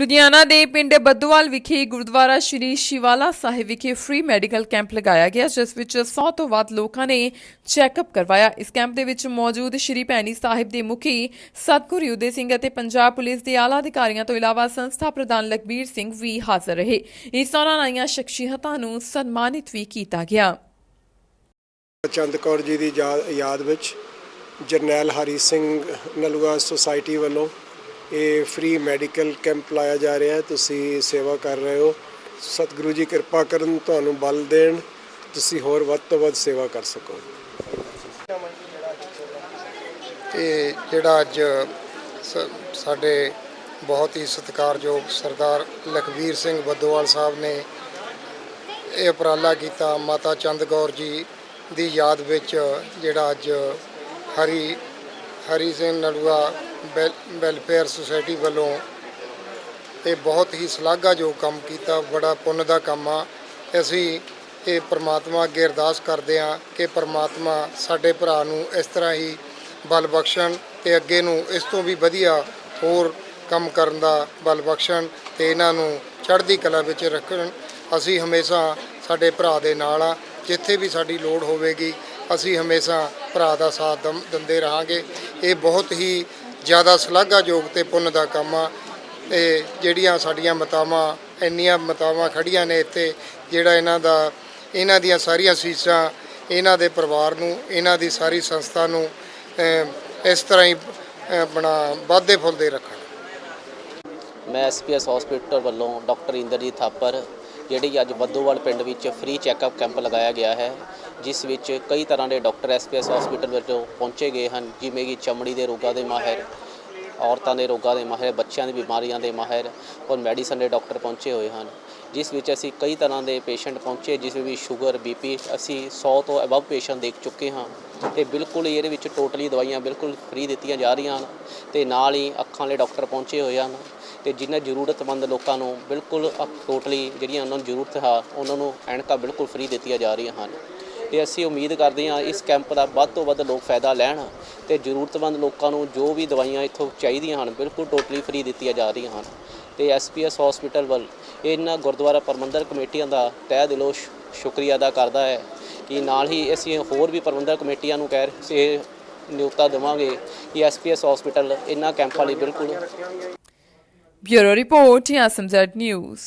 ਲੁਧਿਆਣਾ ਦੇ ਪਿੰਡ ਬੱਦੋਵਾਲ ਵਿਖੇ ਗੁਰਦੁਆਰਾ ਸ਼੍ਰੀ ਸ਼ਿਵਾਲਾ ਸਾਹਿਬ ਵਿਖੇ ਫ੍ਰੀ ਮੈਡੀਕਲ ਕੈਂਪ ਲਗਾਇਆ ਗਿਆ, ਜਿਸ ਵਿੱਚ 100 ਤੋਂ ਵੱਧ ਲੋਕਾਂ ਨੇ ਚੈੱਕਅਪ ਕਰਵਾਇਆ। ਇਸ ਕੈਂਪ ਦੇ ਵਿੱਚ ਮੌਜੂਦ ਸ਼੍ਰੀ ਭੈਣੀ ਸਾਹਿਬ ਦੇ ਮੁਖੀ ਸਤਗੁਰੂ ਯੁਦੇ ਸਿੰਘ ਅਤੇ ਪੰਜਾਬ ਪੁਲਿਸ ਦੇ ਆਲਾ ਅਧਿਕਾਰੀਆਂ ਤੋਂ ਇਲਾਵਾ ਸੰਸਥਾ ਪ੍ਰਧਾਨ ਲਖਬੀਰ ਸਿੰਘ ਵੀ ਹਾਜ਼ਰ ਰਹੇ। ਇਸ ਦੌਰਾਨ ਆਈਆਂ ਸ਼ਖਸੀਅਤਾਂ ਨੂੰ ਸਨਮਾਨਿਤ ਵੀ ਕੀਤਾ ਗਿਆ। ਚੰਦ ਕੌਰ ਜੀ ਦੀ ਯਾਦ ਵਿੱਚ ਜਰਨੈਲ ਹਰੀ ਸਿੰਘ ਨਲੂਆ ਸੁਸਾਇਟੀ ਵੱਲੋਂ ਇਹ ਫ੍ਰੀ ਮੈਡੀਕਲ ਕੈਂਪ ਲਾਇਆ ਜਾ ਰਿਹਾ ਹੈ। ਤੁਸੀਂ ਸੇਵਾ ਕਰ ਰਹੇ ਹੋ। ਸਤਿਗੁਰੂ ਜੀ ਕਿਰਪਾ ਕਰਨ, ਤੁਹਾਨੂੰ ਬਲ ਦੇਣ। ਤੁਸੀਂ ਹੋਰ ਵੱਧ ਤੋਂ ਵੱਧ ਸੇਵਾ ਕਰ ਸਕੋ। ਇਹ ਜਿਹੜਾ ਅੱਜ ਸ- ਸਾਡੇ ਬਹੁਤ ਹੀ ਸਤਿਕਾਰਯੋਗ ਸਰਦਾਰ ਲਖਵੀਰ ਸਿੰਘ ਬੱਦੋਵਾਲ ਸਾਹਿਬ ਨੇ ਇਹ ਉਪਰਾਲਾ ਕੀਤਾ। ਮਾਤਾ ਚੰਦ ਕੌਰ ਜੀ ਦੀ ਯਾਦ ਵਿੱਚ ਜਿਹੜਾ ਅੱਜ ਹਰੀ ਹਰੀ ਸਿੰਘ ਨਲੂਆ ਵੈਲਫੇਅਰ ਸੁਸਾਇਟੀ ਵੱਲੋਂ ਇਹ ਬਹੁਤ ਹੀ ਸ਼ਲਾਘਾਯੋਗ ਕੰਮ ਕੀਤਾ, ਬੜਾ ਪੁੰਨ ਦਾ ਕੰਮ ਆ। ਅਸੀਂ ਇਹ ਪ੍ਰਮਾਤਮਾ ਅੱਗੇ ਅਰਦਾਸ ਕਰਦੇ ਹਾਂ ਕਿ ਪ੍ਰਮਾਤਮਾ ਸਾਡੇ ਭਰਾ ਨੂੰ ਇਸ ਤਰ੍ਹਾਂ ਹੀ ਬਲ ਬਖਸ਼ਣ ਤੇ ਅੱਗੇ ਨੂੰ ਇਸ ਤੋਂ ਵੀ ਵਧੀਆ ਹੋਰ ਕੰਮ ਕਰਨ ਦਾ ਬਲ ਬਖਸ਼ਣ ਤੇ ਇਹਨਾਂ ਨੂੰ ਚੜ੍ਹਦੀ ਕਲਾ ਵਿੱਚ ਰੱਖਣ। ਅਸੀਂ ਹਮੇਸ਼ਾ ਸਾਡੇ ਭਰਾ ਦੇ ਨਾਲ ਆ ਜਿੱਥੇ ਵੀ ਸਾਡੀ ਲੋੜ ਹੋਵੇਗੀ, ਅਸੀਂ ਹਮੇਸ਼ਾ ਭਰਾ ਦਾ ਸਾਥ ਦਮ- ਦਿੰਦੇ ਰਹਾਂਗੇ। ਇਹ ਬਹੁਤ ਹੀ ਜ਼ਿਆਦਾ ਸ਼ਲਾਘਾਯੋਗ ਤੇ ਪੁੰਨ ਦਾ ਕੰਮ ਆ ਤੇ ਜਿਹੜੀਆਂ ਸਾਡੀਆਂ ਮਤਾਵਾਂ ਇੰਨੀਆਂ ਮਤਾਵਾਂ ਖੜੀਆਂ ਨੇ ਇੱਥੇ ਜਿਹੜਾ ਇਹਨਾਂ ਦਾ ਇਹਨਾਂ ਦੀਆਂ ਸਾਰੀਆਂ ਸੀਸਾਂ ਇਹਨਾਂ ਦੇ ਪਰਿਵਾਰ ਨੂੰ ਇਹਨਾਂ ਦੀ ਸਾਰੀ ਸੰਸਥਾ ਨੂੰ ਇਸ ਤਰ੍ਹਾਂ ਹੀ ਅਹ, ਆਪਣਾ ਵਾਧੇ ਫੁੱਲਦੇ ਰੱਖਣ। ਮੈਂ ਐਸਪੀਐਸ ਹਸਪੀਟਲ ਵੱਲੋਂ ਡਾਕਟਰ ਇੰਦਰਜੀਤ ਥਾਪਰ ਜਿਹੜੀ ਅੱਜ ਬੱਦੋਵਾਲ ਪਿੰਡ ਵਿੱਚ ਫ੍ਰੀ ਚੈੱਕਅਪ ਕੈਂਪ ਲਗਾਇਆ ਗਿਆ ਹੈ ਜਿਸ ਵਿੱਚ ਕਈ ਤਰ੍ਹਾਂ ਦੇ ਡਾਕਟਰ ਐਸਪੀਐਸ ਹਸਪੀਟਲ ਵਿੱਚੋਂ ਪਹੁੰਚੇ ਗਏ ਹਨ, ਜਿਵੇਂ ਕਿ ਚਮੜੀ ਦੇ ਰੋਗਾਂ ਦੇ ਮਾਹਿਰ, ਔਰਤਾਂ ਦੇ ਰੋਗਾਂ ਦੇ ਮਾਹਿਰ, ਬੱਚਿਆਂ ਦੀ ਬਿਮਾਰੀਆਂ ਦੇ ਮਾਹਿਰ ਔਰ ਮੈਡੀਸਨ ਦੇ ਡਾਕਟਰ ਪਹੁੰਚੇ ਹੋਏ ਹਨ। ਜਿਸ ਵਿੱਚ ਅਸੀਂ ਕਈ ਤਰ੍ਹਾਂ ਦੇ ਪੇਸ਼ੈਂਟ ਪਹੁੰਚੇ, ਜਿਸ ਵਿੱਚ ਸ਼ੂਗਰ ਬੀਪੀ ਅਸੀਂ 100 ਤੋਂ ਅਬਵ ਪੇਸ਼ੈਂਟ ਦੇਖ ਚੁੱਕੇ ਹਾਂ ਤੇ ਬਿਲਕੁਲ ਇਹਦੇ ਵਿੱਚ ਟੋਟਲੀ ਦਵਾਈਆਂ ਬਿਲਕੁਲ ਫ੍ਰੀ ਦਿੱਤੀਆਂ ਜਾ ਰਹੀਆਂ ਹਨ ਤੇ ਨਾਲ ਹੀ ਅੱਖਾਂ ਵਾਲੇ ਡਾਕਟਰ ਪਹੁੰਚੇ ਹੋਏ ਹਨ ਤੇ ਜਿਨ੍ਹਾਂ ਜ਼ਰੂਰਤਮੰਦ ਲੋਕਾਂ ਨੂੰ ਬਿਲਕੁਲ ਟੋਟਲੀ ਜਿਹੜੀਆਂ ਉਹਨਾਂ ਨੂੰ ਜ਼ਰੂਰਤ ਹੈ, ਉਹਨਾਂ ਨੂੰ ਐਨਕਾਂ ਬਿਲਕੁਲ ਫ੍ਰੀ ਦਿੱਤੀਆਂ ਜਾ ਰਹੀਆਂ ਹਨ। ਤੇ ਅਸੀਂ ਉਮੀਦ ਕਰਦੇ ਹਾਂ ਇਸ ਕੈਂਪ ਦਾ ਵੱਧ ਤੋਂ ਵੱਧ ਲੋਕ ਫਾਇਦਾ ਲੈਣ ਤੇ ਜ਼ਰੂਰਤਮੰਦ ਲੋਕਾਂ ਨੂੰ ਜੋ ਵੀ ਦਵਾਈਆਂ ਇੱਥੋਂ ਚਾਹੀਦੀਆਂ ਹਨ, ਬਿਲਕੁਲ ਟੋਟਲੀ ਫ੍ਰੀ ਦਿੱਤੀਆਂ ਜਾ ਰਹੀਆਂ ਹਨ। ਤੇ ਐਸਪੀਐਸ ਹਸਪੀਟਲ ਵੱਲ ਇਹਨਾਂ ਗੁਰਦੁਆਰਾ ਪ੍ਰਬੰਧਕ ਕਮੇਟੀਆਂ ਦਾ ਤਹਿ ਦਿਲੋਂ ਸ਼ੁਕਰੀਆ ਅਦਾ ਕਰਦਾ ਹੈ ਕਿ ਨਾਲ ਹੀ ਅਸੀਂ ਹੋਰ ਵੀ ਪ੍ਰਬੰਧਕ ਕਮੇਟੀਆਂ ਨੂੰ ਕਹਿ ਸੇ ਨਿਯੁਕਤਾ ਦੇਵਾਂਗੇ ਕਿ ਐਸਪੀਐਸ ਹਸਪੀਟਲ ਇਹਨਾਂ ਕੈਂਪਾਂ ਲਈ ਬਿਲਕੁਲ ਬਿਊਰੋ ਰਿਪੋਰਟ ਜਾਂ ਨਿਊਜ਼।